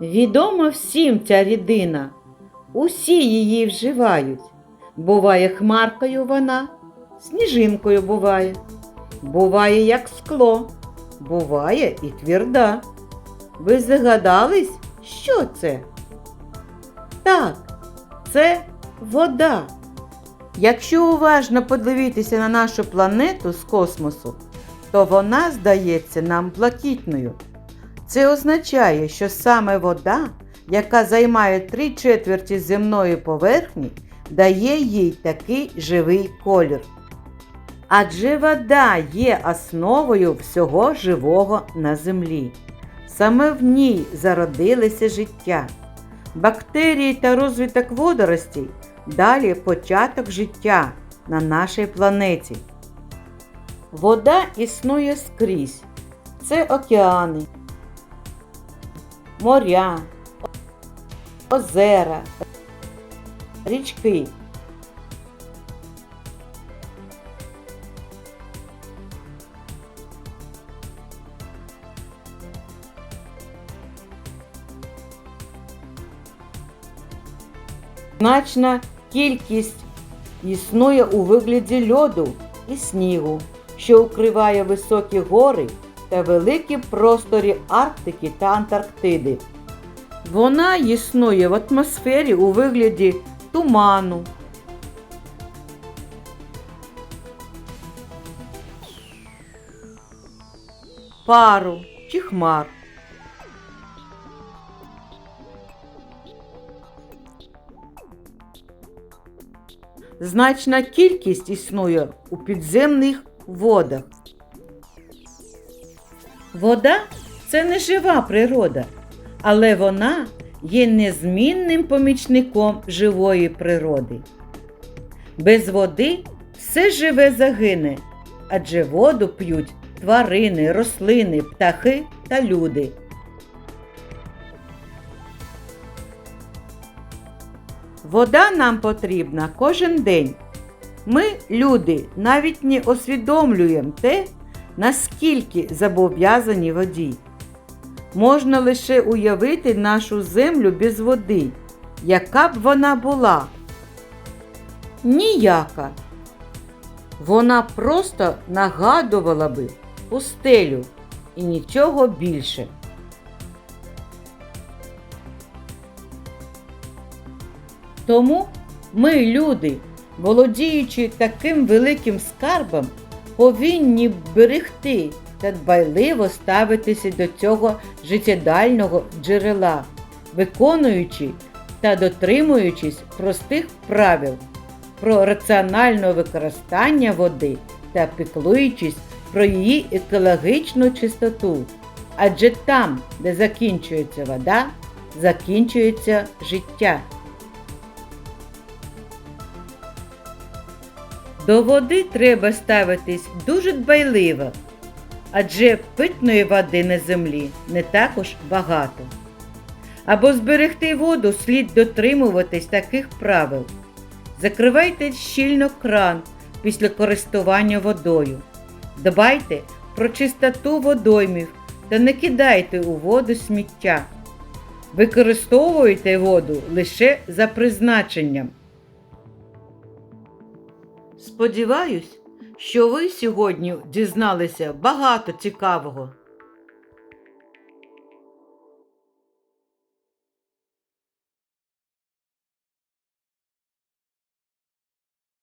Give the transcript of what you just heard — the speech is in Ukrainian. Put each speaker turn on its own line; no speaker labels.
Відома всім ця рідина, усі її вживають. Буває хмаркою вона, сніжинкою буває, буває як скло, буває і тверда. Ви здогадались, що це? Так, це вода. Якщо уважно подивитися на нашу планету з космосу, то вона здається нам блакитною. Це означає, що саме вода, яка займає три четверті земної поверхні, дає їй такий живий колір. Адже вода є основою всього живого на землі. Саме в ній зародилося життя. Бактерії та розвиток водоростей далі початок життя на нашій планеті. Вода існує скрізь. Це океани, моря, озера, річки. Значна кількість існує у вигляді льоду і снігу, що укриває високі гори та великі просторі Арктики та Антарктиди. Вона існує в атмосфері у вигляді туману. Пару чи хмар. Значна кількість існує у підземних водах. Вода це не жива природа, але вона є незмінним помічником живої природи. Без води все живе загине, адже воду п'ють тварини, рослини, птахи та люди. Вода нам потрібна кожен день. Ми, люди, навіть не усвідомлюємо те, наскільки зобов'язані воді. Можна лише уявити нашу землю без води, яка б вона була. Ніяка. Вона просто нагадувала би пустелю і нічого більше. Тому ми, люди, володіючи таким великим скарбом, повинні берегти та дбайливо ставитися до цього життєдального джерела, виконуючи та дотримуючись простих правил про раціональне використання води та піклуючись про її екологічну чистоту. Адже там, де закінчується вода, закінчується життя. До води треба ставитись дуже дбайливо, адже питної води на землі не також багато. Або зберегти воду слід дотримуватись таких правил. Закривайте щільно кран після користування водою. Дбайте про чистоту водоймів та не кидайте у воду сміття. Використовуйте воду лише за призначенням. Сподіваюсь, що ви сьогодні дізналися багато цікавого.